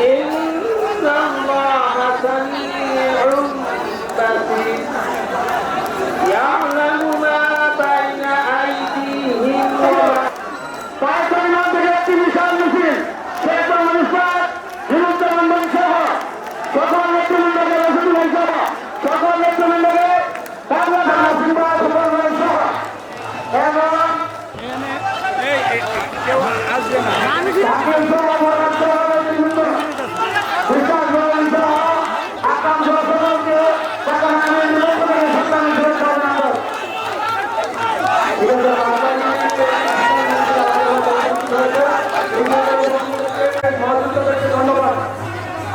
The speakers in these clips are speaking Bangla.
এই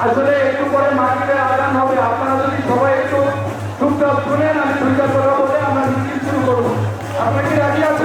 আসলে একটু পরে মার্কেটের আদান হবে। আপনারা যদি সবাই একটু চুপচাপ শুনেন, আমি দুইটা কথা বলে আমরা মিছিল শুরু করব। আপনাকে রাজি আছে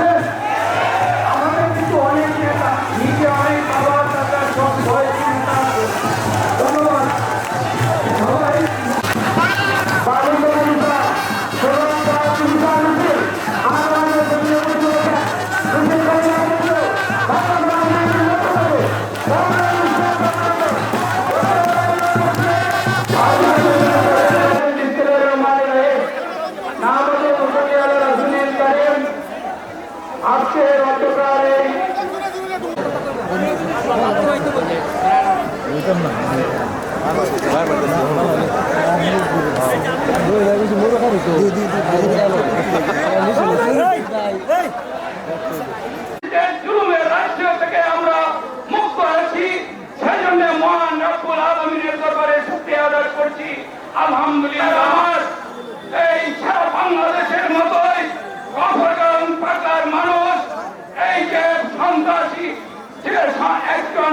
আলহামদুলিল্লাহ এই সারা বাংলাদেশের মতোই অপরকারণ পাকার মানুষ এই যে সন্ত্রাসী যে একজন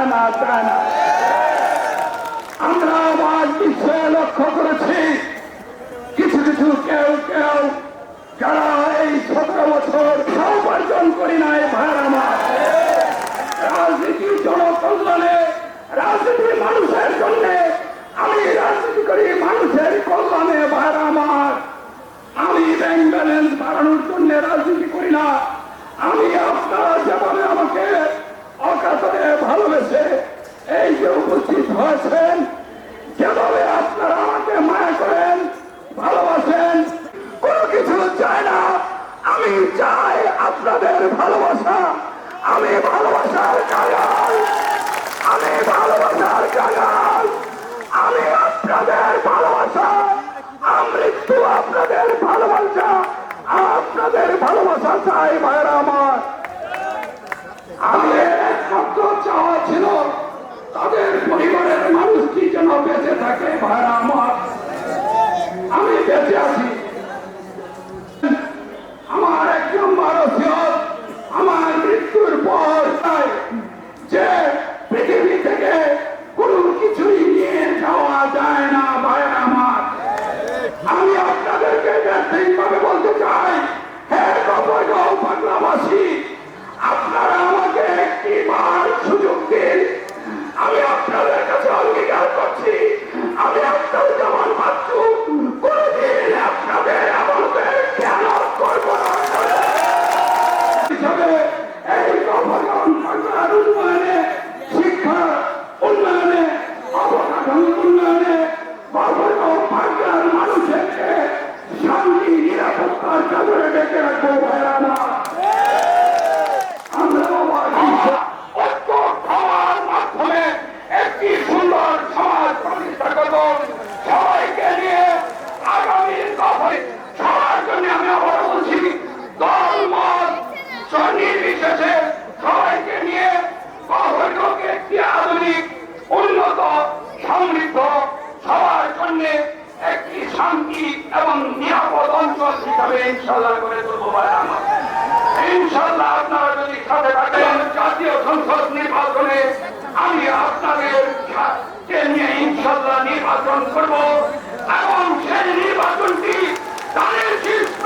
कायनात आना করেছেন যেভাবে আপনারা আমাকে মায়া করেন, ভালোবাসেন, কোনো কিছু চাই না। আমি চাই আপনাদের ভালোবাসা। আমি ভালোবাসার কাগাল আমি ভালোবাসার কাগাল আমি আপনাদের ভালোবাসা। আমৃত্যু আপনাদের শিক্ষা উন্নয়নে অবকাঠামো উন্নয়ন আমি ইনশাল্লাহ করে তুলবো ইনশাল্লাহ আপনারা যদি সাথে থাকেন, জাতীয় সংসদ নির্বাচনে আমি আপনাদের নিয়ে ইনশাল্লাহ নির্বাচন করব। এবং সেই নির্বাচনটি তাদের শীর্ষ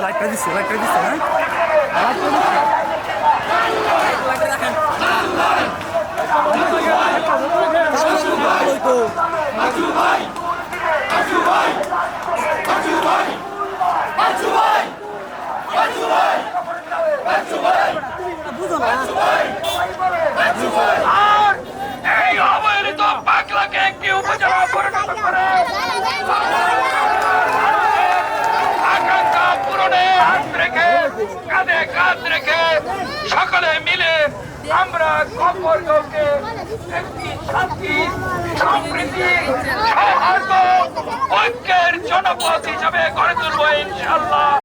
descer, lá atrás descer, lá atrás descer, né? Lá vai, vai, Lá vai, vai হাত রেখে কাঁধে কাঁধ রেখে সকলে মিলে আমরা সম্পর্ককে একটি শান্তি, সম্প্রীতি, সৌহার্দ্য, ঐক্যের জনপথ হিসাবে গড়ে তুলব ইনশাল্লাহ